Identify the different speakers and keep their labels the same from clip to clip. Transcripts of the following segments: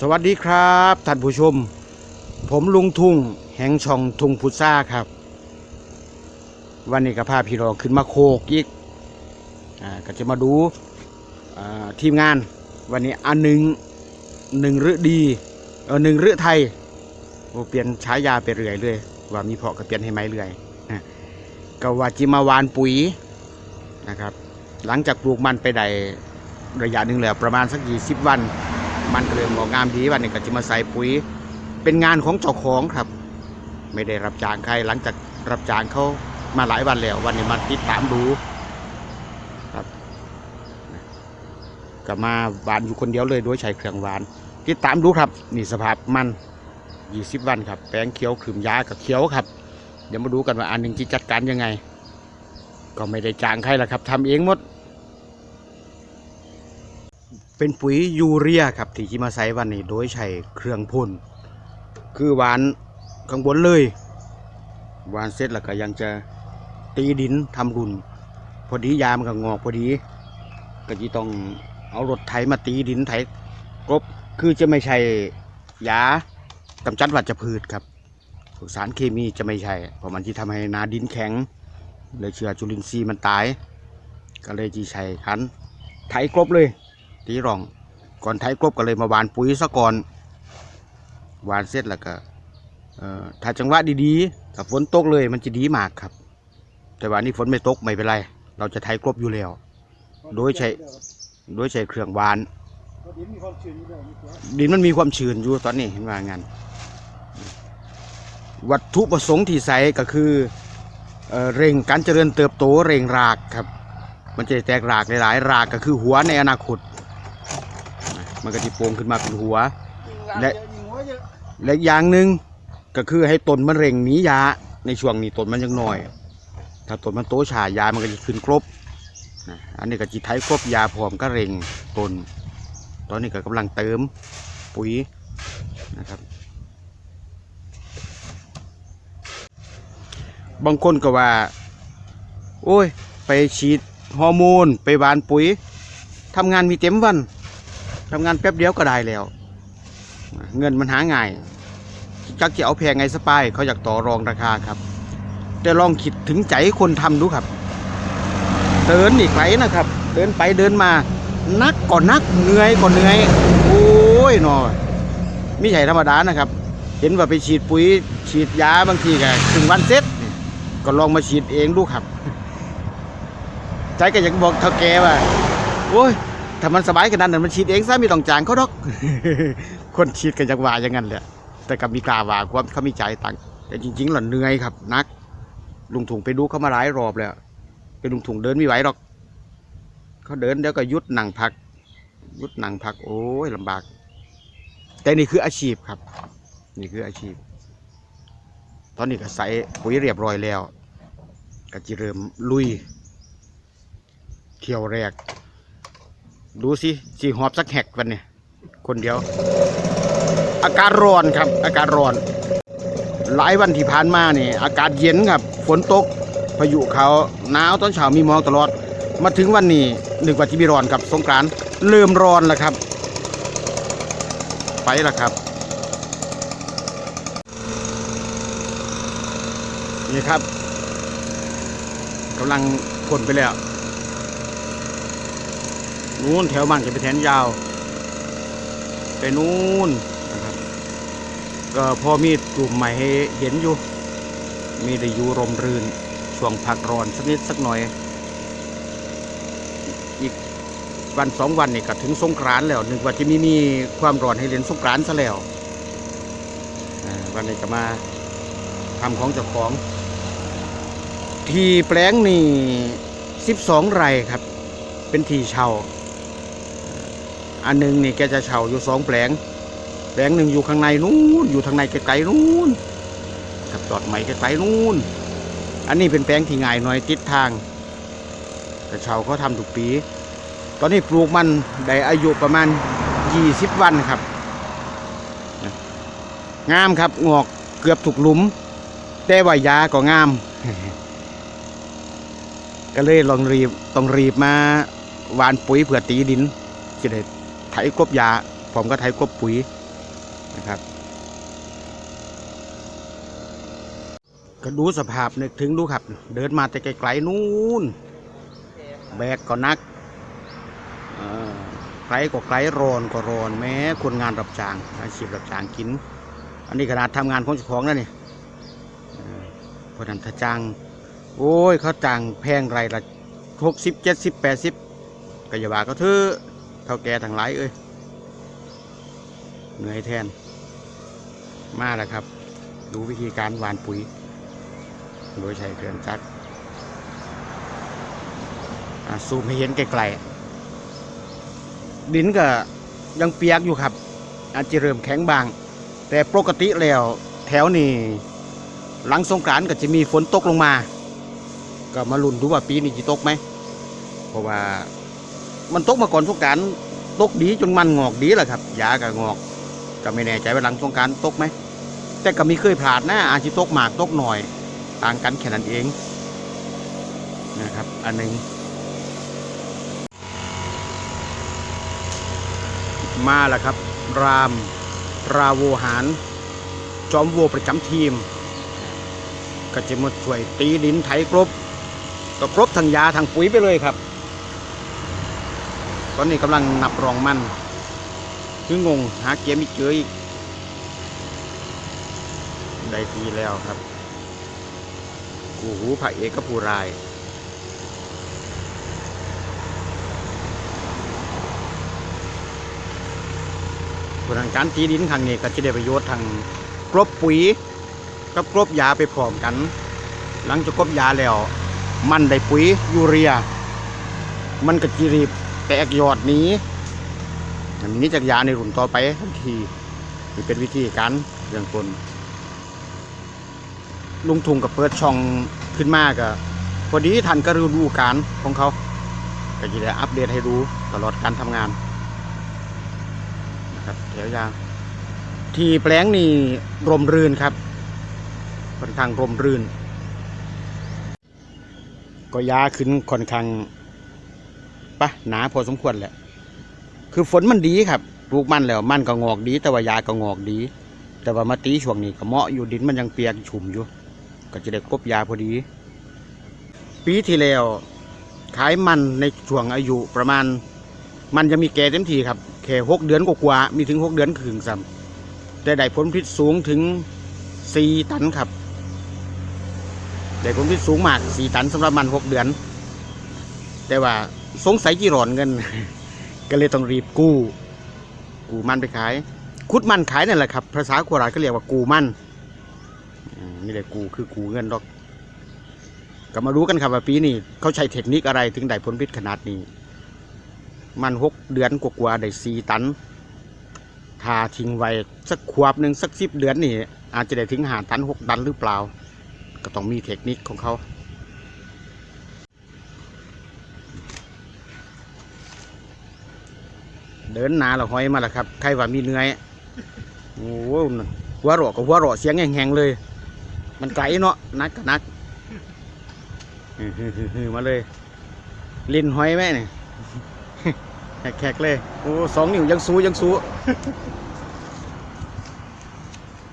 Speaker 1: สวัสดีครับท่านผู้ชม ผมลุงทุ่งแห่งช่องทุ่งพุทราครับ วันนี้ก็พาพี่รองขึ้นมาโคกอีกอ่าก็จะมาดูอ่าทีมงานวันนี้อันหนึ่งหนึ่งฤดีเออหนึ่งฤไทยโอ้เปลี่ยนฉายาไปเรื่อยเลย ว่ามีเพาะก็เปลี่ยนให้ไหมเรื่อยนะก็ว่าจิมาวานปุ๋ยนะครับ หลังจากปลูกมันไปได้ระยะหนึ่งแล้วประมาณสักยี่สิบวัน มันก็เริ่มออกงามดีวันนี้ก็จะมาใส่ปุ๋ย เป็นงานของเจ้าของครับ ไม่ได้รับจ้างใครหลังจากรับจ้างเขามาหลายวันแล้ว วันนี้มาติดตามดูครับก็มาหวานอยู่คนเดียวเลยโดยใช้เครื่องหวานติดตามดูครับนี่สภาพมัน20วันครับ แปลงเขียวขืมยากับเขียวครับ เดี๋ยวมาดูกันว่าอันหนึ่งที่จัดการยังไง ก็ไม่ได้จ้างใครละครับทำเองหมด เป็นปุ๋ยยูเรียครับที่ที่มาใช้วันนี้โดยใช้เครื่องพ่นคือหวานข้างบนเลยหวานเสร็จแล้วก็ยังจะตีดินทำรุน พอดียามันก็งอกพอดี ก็จะต้องเอารถไถมาตีดินไถกรบคือจะไม่ใช่ยากำจัดวัชพืชครับสารเคมีจะไม่ใช่เพราะมันที่ทำให้นาดินแข็งเลยเชื้อจุลินทรีย์มันตาย ก็เลยจีใช้คันไถกรบเลย ตีร่อง ก่อนไถกบก็เลยมาหวานปุ๋ยซะก่อนหวานเสร็จแล้วก็เอ่อถ้าจังหวะดีๆถ้าฝนตกเลยมันจะดีมากครับ แต่ว่านี่ฝนไม่ตกไม่เป็นไร เราจะไถกบอยู่แล้ว โดยใช้โดยใช้เครื่องหวาน
Speaker 2: ดินมันมี
Speaker 1: ความชื้นอยู่ตอนนี้เห็นว่างั้นวัตถุประสงค์ที่ใส่ก็คือเอเร่งการเจริญเติบโตเร่งรากครับ มันจะแตกรากหลายๆ รากก็คือหัวในอนาคต มันก็จะโป่งขึ้นมาเป็นหัว และ
Speaker 2: ยิงหัวเยอะ
Speaker 1: และอีกอย่างหนึ่งก็คือให้ต้นมันเร่งหนียาในช่วงนี้ต้นมันยังน้อย ถ้าต้นมันโตช้ายามันก็จะขึ้นครบนะอันนี้ก็จิไทยครบยาพร้อมก็เร่งต้น ตอนนี้ก็กำลังเติมปุ๋ยนะครับ บางคนก็ว่า โอ้ย ไปฉีดฮอร์โมน ไปหวานปุ๋ยทำงานมีเต็มวัน ทำงานแป๊บเดียวก็ได้แล้ว เงินมันหาง่ายจักจะเอาแพงไงสปายเขาอยากต่อรองราคาครับ แต่ลองคิดถึงใจคนทำดูครับ เดินอีกไกลนะครับ เดินไปเดินมานักก็นักเหนื่อยก็เหนื่อยโอ้ยหนอไม่ใช่ธรรมดานะครับ เห็นว่าไปฉีดปุ๋ยฉีดยาบางทีก็ถึงวันเสร็จก็ลองมาฉีดเองดูครับ ใจก็อยากบอกเท่าแกว่าโอ้ย ถ้ามันสบายขนาดนั้นมันฉีดเองซะไม่ต้องจ้างเขาดอก คนฉีดกันจังว่าอย่างนั้นแหละ แต่กับมีกล้าว่าความเขามีใจตังแต่จริงๆหล่ะเหนื่อยครับนัก ลุงถุงไปดูเขามาหลายรอบแล้วไปลุงถุงเดินไม่ไหวหรอก เขาเดินเดี๋ยวก็ยุดหนังพัก ยุดหนังพัก โอ้ยลำบาก แต่นี่คืออาชีพครับ นี่คืออาชีพ ตอนนี้ก็ใส่ปุ๋ยเรียบร้อยแล้วก็จะเริ่มลุย เที่ยวแรก ดูสิสีหอบสักแหกวันเนี่ยคนเดียว อากาศร้อนครับ อากาศร้อน หลายวันที่ผ่านมาเนี่ยอากาศเย็นครับ ฝนตกพายุเขาหนาวตอนเช้ามีหมอกตลอด มาถึงวันนี้หนึกว่าจะมีร้อนกับสงกรานต์เริ่มร้อนแล้วครับ ไปล้วครับ นี่ครับกำลังขนไปแล้ว นู้นแถวบ้านจะไปแทนยาว ไปนู้นนะครับ ก็พอมีกลุ่มใหม่ให้เห็นอยู่ มีได้อยู่รมรื่น ช่วงพักร้อนสักนิดสักหน่อย อีกวันสองวันนี่ก็ถึงสงกรานแล้วหนึกว่าจะมีมีความร้อนให้เล่นสงกรานซะแล้ววันนี้ก็มาทำของเจ้าของ ที่แปลงนี่สิบสองไร่ครับ เป็นที่เช่า อันหนึงนี่แกจะเช่าอยู่สองแปลงแปลงหนึ่งอยู่ข้างในนู้นอยู่ทางในไกลๆนู้นกับจอดใหม่ไกลๆนู้นอันนี้เป็นแปลงที่ง่ายหน่อยติดทางกระเช่าเขาทำทุกปี ตอนนี้ปลูกมันได้อายุประมาณ 20 วันครับ งามครับงอกเกือบถูกหลุม แต่ว่ายาก็งาม ก็เลยลองรีบต้องรีบมาหวานปุ๋ยเพื่อตีดินจะได้ ถกบยา ผมก็ไถกบปุ๋ยนะครับ ก็ดูสภาพนึกถึงดูครับ เดินมาแต่ไกลๆนู่น แบกก็นักไกลก็ไกลรอนก็รอนแม้คนงานรับจ้างอาชีพรับจ้างกิน อันนี้ขนาดทำงานของเจ้าของแล้วนี่เออเพนันถ้าจ้าง โอ้ยเขาจ้างแพงไรละหกสิบเจ็ดสิบแปดสิบกยาว่าก็เถอะ เท่าแก่ทั้งหลายเอ้ยเหนื่อยแทน มาแล้วครับ ดูวิธีการหวานปุ๋ย โดยใช้เครื่องจักรซูมให้เห็นไกลๆดินก็ยังเปียกอยู่ครับ อาจจะเริ่มแข็งบาง แต่ปกติแล้วแถวนี้หลังสงกรานต์ก็จะมีฝนตกลงมา ก็มาลุ้นดูว่าปีนี้จะตกไหม เพราะว่า มันตกมาก่อนสงกานต์ตกดีจนมันงอกดีแหละครับยาก็งอกก็ไม่แน่ใจว่าหลังสงกานต์ตกไหมแต่ก็มีเคยผ่านนะอาจจะตกหมากตกหน่อย ต่างกันแค่นั้นเองนะครับ อันหนึ่งมาแล้วครับ รามราโวหาร จอมวัวประจำทีม ก็จะมาช่วยตีดินไถกรบก็ครบทั้งยาทั้งปุ๋ยไปเลยครับ ตอนนี้กำลังนับรองมัน คืองงหาเกียร์ไม่เจออีกได้ทีแล้วครับ กูหูพระเอกกับผู้รายผลทางการตีดินครั้งนี้ก็จะได้ประโยชน์ทางกรบปุ๋ยกับกรบยาไปพร้อมกัน หลังจากกรบยาแล้ว มันได้ปุ๋ยยูเรีย มันก็จีรีบ แตกยอดนี้อันนี้จากยาในรุ่นต่อไปทันทีนี่เป็นวิธีการเรื่องคนลุงทุงกับเปิดช่องขึ้นมาก็พอดีทันก็ฤดูการของเขาก็จะได้อัปเดตให้รู้ตลอดการทำงานนะครับแถวยาวที่แปลงนี่รมรื่นครับค่อนข้างรมรื่น ก็ยาขึ้นค่อนข้าง ปะหนาพอสมควรแหละ คือฝนมันดีครับปลูกมันแล้วมันก็งอกดี แต่ว่ายาก็งอกดี แต่ว่ามาตีช่วงนี้ก็เหมาะอยู่ดินมันยังเปียกชุ่มอยู่ ก็จะได้ครบยาพอดี ปีที่แล้วขายมันในช่วงอายุประมาณ มันจะมีแก่เต็มทีครับแค่หกเดือนกว่าๆมีถึงหกเดือนครึ่งซ้ำแต่ได้ผลผลิตสูงถึงสี่ตันครับได้ผลผลิตสูงมากสี่ตันสำหรับมันหกเดือน แต่ว่า สงสัยจีรอนเงิน ก็เลยต้องรีบกู้ กู้มันไปขาย คุดมันขายนั่นแหละครับ ภาษาโคราชก็เรียกว่ากู้มันอืมนี่แหละกู้คือกู้เงินดอก ก็มารู้กันครับว่าปีนี้เขาใช้เทคนิคอะไรถึงได้ผลผลิตขนาดนี้ มันหกเดือนกว่าๆได้สี่ตันถ้าทิ้งไว้สักขวบหนึ่งสักสิบเดือนนี่ อาจจะได้ถึงหาตันหกตันหรือเปล่า ก็ต้องมีเทคนิคของเขา เดินหนาเราห้อยมาแล้วครับใครว่ามีเหนื่อยโอ้โหหัวเราะกับหัวเราะเสียงแหงๆเลย มันไกลเนาะนักก็นักฮือๆๆมาเลย ลินห้อยไหมเนี่ยแขกๆเลยโอ้สองนิ้วยังสู้ยังสู้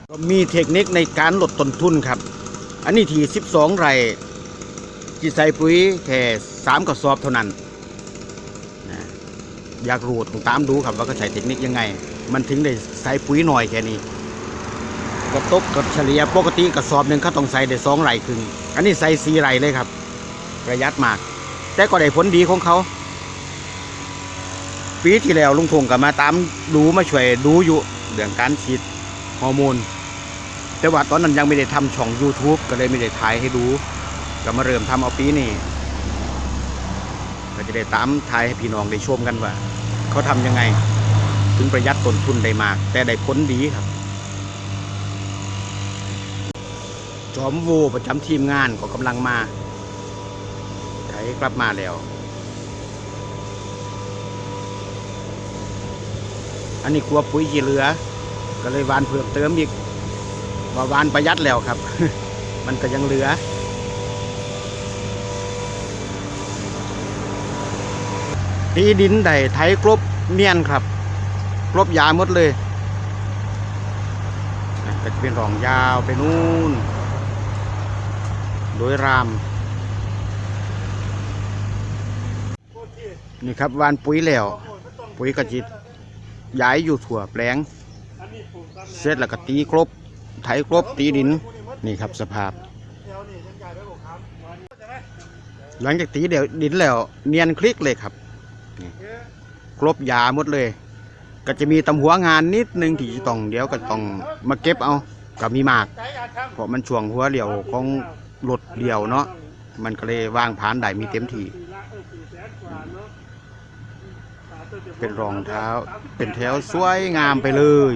Speaker 1: ก็มีเทคนิคในการลดต้นทุนครับ อันนี้ที่12 ไร่ที่ใส่ปุ๋ยแค่3กระสอบเท่านั้น อยากรู้ต้องตามดูครับว่าก็ใช้เทคนิคยังไง มันถึงได้ใส่ปุ๋ยหน่อยแค่นี้ก็ตกกับเฉลี่ยปกติกระสอบหนึ่งเขาต้องใส่ได้สองไร่ครึ่งอันนี้ใส่สี่ไร่เลยครับ ประหยัดมาก แต่ก็ได้ผลดีของเขาปีที่แล้วลุงพงก็มาตามดูมาช่วยดูอยู่เรื่องการฉีดฮอร์โมนแต่ว่าตอนนั้นยังไม่ได้ทำช่อง YouTube ก็เลยไม่ได้ถ่ายให้ดู ก็มาเริ่มทำเอาปีนี้ ก็จะได้ตามถ่ายให้พี่น้องได้ชมกันว่า เขาทำยังไง ถึงประหยัดต้นทุนได้มาก แต่ได้ผลดีครับ จอมโวประจำทีมงานก็กำลังมาไถกลับมาแล้ว อันนี้กลัวปุ๋ยขี้เหลือ ก็เลยวานเพิ่มเติมอีกว่าวานประหยัดแล้วครับ มันก็ยังเหลือ ตีดินได้ไถกรบเนียนครับกรบยาหมดเลยก็จะเป็นรองยาวไปนู่น โดยราม นี่ครับวานปุ๋ยแล้ว ปุ๋ยกระจิตย้ายอยู่ถั่วแปลง
Speaker 2: อันนี้ปลูก
Speaker 1: เสร็จแล้วก็ตีกรบ ไถกรบตีดิน นี่ครับสภาพ
Speaker 2: หญ่ไปกว่าครับวันนี้ใช่ไหม
Speaker 1: หลังจากตีเดี๋ยวดินแล้ว เนียนคลิกเลยครับ
Speaker 2: เอ๊ะ
Speaker 1: กรบยาหมดเลย ก็จะมีตำหัวงานนิดนึงที่จะต้องเดี๋ยวก็ต้องมาเก็บเอาก็มีมาก
Speaker 2: ใจอยากทำ
Speaker 1: เพราะมันช่วงหัวเดี่ยวของรถเดี่ยวเนาะมันก็เลยวางผ่านได้มีเต็มที่เป็นรองเท้าเป็นแถวสวยงามไปเลย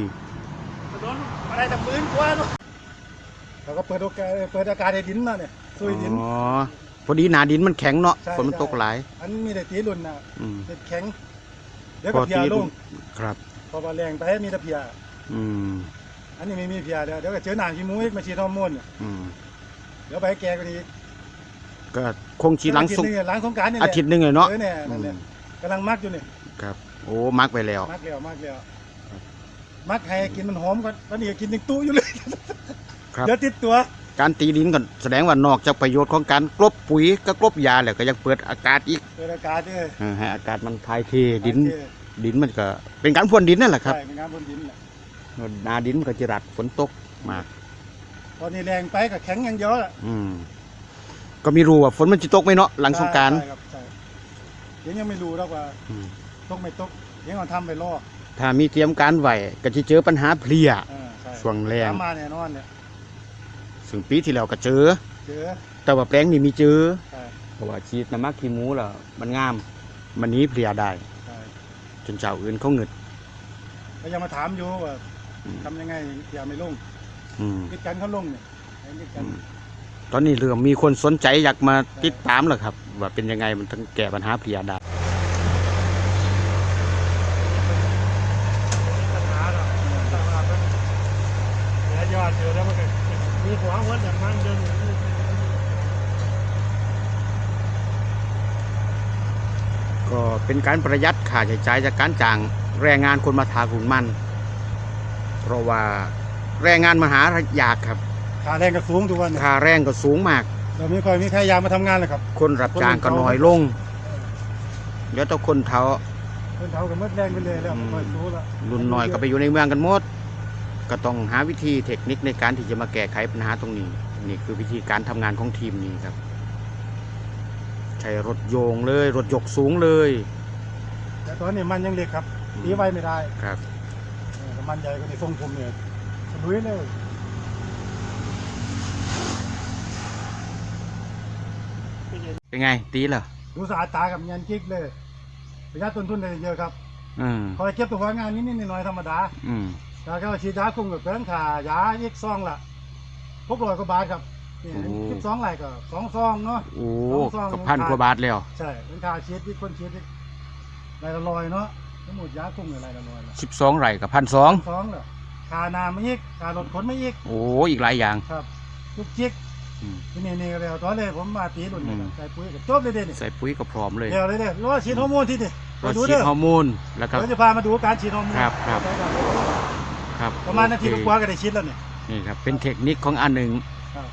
Speaker 2: ถนนอะไรแต่ปืนกว่าเนาะเราก็เปิดโอกาสเปิดอากาศให้ดินมาเนี่ยซุยดิน
Speaker 1: อ๋อ พอดีหนาดินมันแข็งเนาะ
Speaker 2: ใช่
Speaker 1: ฝนมันตกหลาย
Speaker 2: อันมีแต่ตีรุ่นน่ะ
Speaker 1: อืม
Speaker 2: เด็ดแข็งเดี๋ยว
Speaker 1: พ
Speaker 2: ก็
Speaker 1: อ
Speaker 2: เพีย
Speaker 1: ตี
Speaker 2: ลง
Speaker 1: ครับ
Speaker 2: พอมาแรงไปมีแต่เพีย
Speaker 1: อืม
Speaker 2: อันนี้ไม่มีเพียเดี๋ยวเดี๋ยวก็เจอหนามขี้มูกมาฉีดฮอร์โมนเนี่ย
Speaker 1: อืม
Speaker 2: เดี๋ยวไปแกก็ดี
Speaker 1: ก็คงชีหลังสุก
Speaker 2: อาทิตย์หนึ่หลังสงกรารนี่แห
Speaker 1: อา
Speaker 2: ละ
Speaker 1: ทิตย์หนึงเลยเนาะ
Speaker 2: ออเนี่ยนั่นแหละ
Speaker 1: อืม
Speaker 2: กำลังมักอยู่นี่
Speaker 1: ครับ โอ้มักไปแล้ว
Speaker 2: มักแล้วมักแล้ว
Speaker 1: ครับ
Speaker 2: มักให้กินมันหอมก่อนตอนนี้ก็กินยังตู้อยู่เลย
Speaker 1: ครับ
Speaker 2: เดี๋ยวติดตัว
Speaker 1: การตีดินก็แสดงว่านอกจากประโยชน์ของการกลบปุ๋ยก็กลบยาแล้วก็ยังเปิดอากาศอีก
Speaker 2: เปิดอากาศด้วย
Speaker 1: เออให้อากาศมันทายเทดิน
Speaker 2: โอเค
Speaker 1: ดินมันก็ เป็นการพรวนดินนั่นแหละครับ
Speaker 2: ใช่เป็นงานบนดินแหละ
Speaker 1: นาดินมันก็จะรัดฝนตกมาก
Speaker 2: ตอนนี้แรงไปก็แข็งอยังเยอะอะ
Speaker 1: อืมก็ไม่รู้ว่าฝนมันจะตกไหมเนาะหลังสงกราร
Speaker 2: ใช่ครับใช่เดี๋ยวยังไม่รู้หรอกว่าตกไม่ตกเดี๋ยวเราทำไปล่อ
Speaker 1: ถ้ามีเตรียมการไหวก็จะเจอปัญหาเพลีย
Speaker 2: เออใช่
Speaker 1: ช่วงแรง
Speaker 2: ตามมาแน่นอนเนี่ย
Speaker 1: ซึ่งปีที่แล้วก็เจอ
Speaker 2: เจอ
Speaker 1: แต่ว่าแปลงนี่มีเจอ
Speaker 2: ใช่
Speaker 1: เพราะว่าฉีดน้ำมักขี้หมูแล้วมันงาม มันหนี้เพลียได้
Speaker 2: ใช่
Speaker 1: จนเจ้าอื่นเขาเงิด
Speaker 2: ก็ยังมาถามอยู่ว่า
Speaker 1: อืม
Speaker 2: ทำยังไงอย่าไม่ลง
Speaker 1: อืม
Speaker 2: คิดกันเขาลงเนี่ยให้คิดกั
Speaker 1: อื
Speaker 2: น
Speaker 1: มตอนนี้เริ่มมีคนสนใจอยากมาติดตามแล้วครับ ว่าเป็นยังไงมันต้องแก้ปัญหาเพลียได้
Speaker 2: ปัญหาหรอกแต่ว่ามันเหลือยอดอยู่แล้วมันก็มีหัวหัวแบบมันเดินอยู่นี่
Speaker 1: ก็เป็นการประหยัดค่าใช้จ่ายจากการจ้างแรงงานคนมาทาขุนมัน เพราะว่าแรงงานมาหายากครับ
Speaker 2: ขาแรงก็สูงทุกวันเนี่ย
Speaker 1: ค่าแรงก็สูงมาก
Speaker 2: เราไม่ค่อยมีใครอยากมาทำงานเลยครับ
Speaker 1: คนรับจ้างก็น้อยลง เดี๋ยวต้องคนเท่า
Speaker 2: คนเท่ากันมดแรงไปเลยแล้ว
Speaker 1: อืม
Speaker 2: ค่อยสู้ละ
Speaker 1: รุ่นน้อยก็ไปอยู่ในเมืองกันหมด ก็ต้องหาวิธีเทคนิคในการที่จะมาแก้ไขปัญหาตรงนี้ นี่คือวิธีการทำงานของทีมนี้ครับ ใช้รถโยงเลย รถยกสูงเลย
Speaker 2: แต่ตอนนี้มันยังเล็กครับตีไว้ไม่ได้
Speaker 1: ครับ
Speaker 2: เออแต่มันใหญ่กว่าในทรงผมเนี่ยลุยเลย
Speaker 1: เป็นไงตีเหรอ
Speaker 2: ดูสะอาดตากับเงินกิ๊กเลยประหยัดต้นทุนได้เยอะครับ
Speaker 1: อืม
Speaker 2: คอยเก็บตัวงานนิดๆหน่อยๆธรรมดา
Speaker 1: อืม
Speaker 2: แต่ก็ฉีดยาคุมกับเพื่อนขายาอีกซองละพกร้อยกว่าบาทครับ นี่คิดสองไหลก็สองซองเนาะ
Speaker 1: โอ้
Speaker 2: สองซอง
Speaker 1: ก็พันกว่าบาทแล้ว
Speaker 2: ใช่เป็นค่าฉีดที่คนฉีดอีกไหลละร้อยเนาะทั้งหมดยาคุมกับไหลละร้อยละ
Speaker 1: สิบสองไร่กับพันสอง
Speaker 2: สองละค่าน้ำไม่อีกค่ารถขนไม่อีก
Speaker 1: โอ้อีกหลายอย่าง
Speaker 2: ครับทุกจิก
Speaker 1: อืม
Speaker 2: ที่นี่นี่ก็แล้วตอนแรกผมมาตีรุ่นนี่
Speaker 1: อืม
Speaker 2: ใส่ปุ๋ยก็จบเลยเด้นี่
Speaker 1: ใส่ปุ๋ยก็พร้อมเลย
Speaker 2: เดี๋ยวเลยเด้รอฉีดฮอร์โมนที่นี่
Speaker 1: ก็
Speaker 2: มาดู
Speaker 1: ฉีด
Speaker 2: เด้อ
Speaker 1: ฮอร์โมนแล้วก็
Speaker 2: เดี๋ยวจะพามาดูการฉีดฮอร์โมน
Speaker 1: ครับครับ ครับ
Speaker 2: ประมาณนาที
Speaker 1: โอเค
Speaker 2: กว่าๆก็ได้ฉีดแล้วเนี่ย
Speaker 1: นี่ครับเป็นเทคนิคของอันหนึ่ง
Speaker 2: ครับ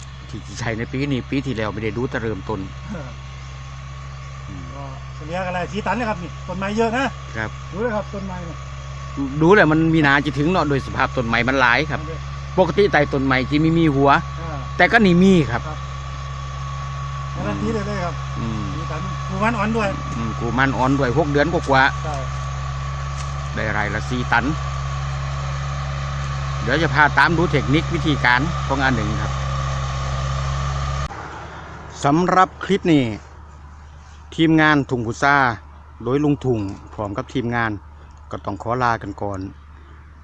Speaker 1: ที่ใช้ในปีนี้ปีที่แล้วไม่ได้ดูแต่เริ่มต้นอืม
Speaker 2: ก็เฉลี่ยกันอะไรสีตันนะครับนี่ต้นไม้เยอะนะครับดูเลยครับต้นไม้เนี่ย
Speaker 1: ดูแหละมันมีนาจะถึงเนาะโดยสภาพต้นไม้มันหลายครับ ปกติไต่ต้นไม้จะไม่มีหัว
Speaker 2: อ่า
Speaker 1: แต่ก็นี่มีครับ
Speaker 2: การันตีเลยเลยครับ
Speaker 1: อืม
Speaker 2: สีตันผูมันอ่อนด้วย
Speaker 1: อืมกูมันอ่อนด้วยหกเดือนกว่า
Speaker 2: ใช่
Speaker 1: ๆได้ไรละสี่ตัน เดี๋ยวจะพาตามดูเทคนิควิธีการของอันหนึ่งครับ สำหรับคลิปนี้ ทีมงานถุงพุซ่าโดยลุงถุงพร้อมกับทีมงาน ก็ต้องขอลากันก่อน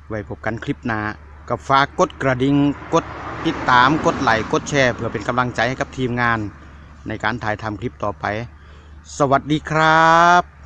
Speaker 1: ไว้พบกันคลิปหน้ากับฝากกดกระดิ่งกดติดตามกดไลค์กดแชร์ เพื่อเป็นกำลังใจให้กับทีมงานในการถ่ายทำคลิปต่อไป สวัสดีครับ